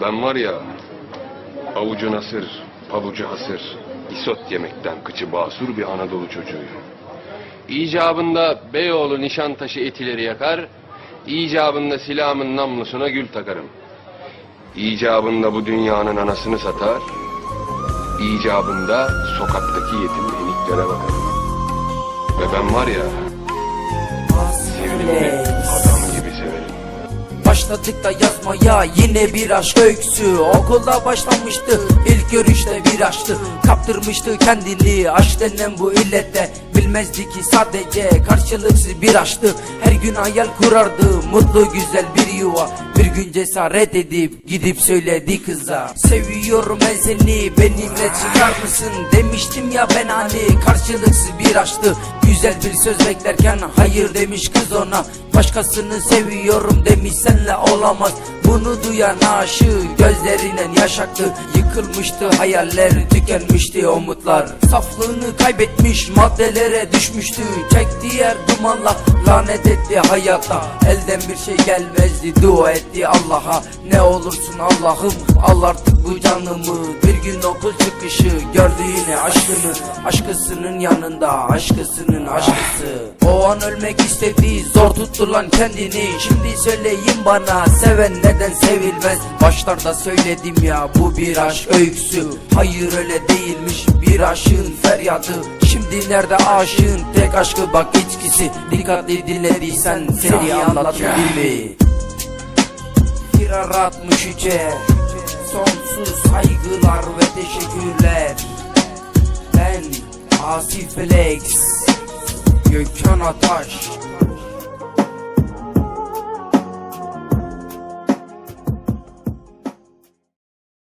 Ben var ya, avucu nasır, pabucu hasır, isot yemekten kıçı basur bir Anadolu çocuğuyum. İcabında Beyoğlu Nişantaşı etileri yakar, icabında silahımın namlusuna gül takarım. İcabında bu dünyanın anasını satar, icabında sokaktaki yetim eniklere bakarım. Ve ben var ya, severim. Da yazmaya yine bir aşk öyküsü. Okulda başlamıştı ilk görüşte bir aşktı. Kaptırmıştı kendini aşk denen bu illette. Bilmezdi ki sadece karşılıksız bir aşktı. Her gün hayal kurardı mutlu güzel bir yuva Bir gün cesaret edip gidip söyledi kıza. Seviyorum ben seni benimle çıkar mısın? Demiştim ya ben hani karşılıksız bir aşktı. Güzel bir söz beklerken hayır demiş kız ona. Başkasını seviyorum demiş senle olamaz Bunu duyan aşık gözlerinden yaş aktı Yıkılmıştı hayaller tükenmişti umutlar Saflığını kaybetmiş maddelere düşmüştü. Çekti yer dumanla lanet etti hayata. Elden bir şey gelmezdi dua etti Allah'a. Ne olursun Allah'ım al artık bu canımı. Bir gün okul çıkışı gördü yine aşkını. Aşkısının yanında aşkısının aşkısı O an ölmek istedi zor tuttu lan kendini. Şimdi söyleyin bana seven neden sevilmez? Başlarda söyledim ya bu bir aşk öyküsü. Hayır öyle değilmiş bir aşığın feryadı. Şimdi nerede aşığın? Tek aşkı bak içkisi. Dikkatli dinlediysen seni anlatayım mi? Firar 63'e Sonsuz saygılar ve teşekkürler. Ben Asif Flex you cannot touch.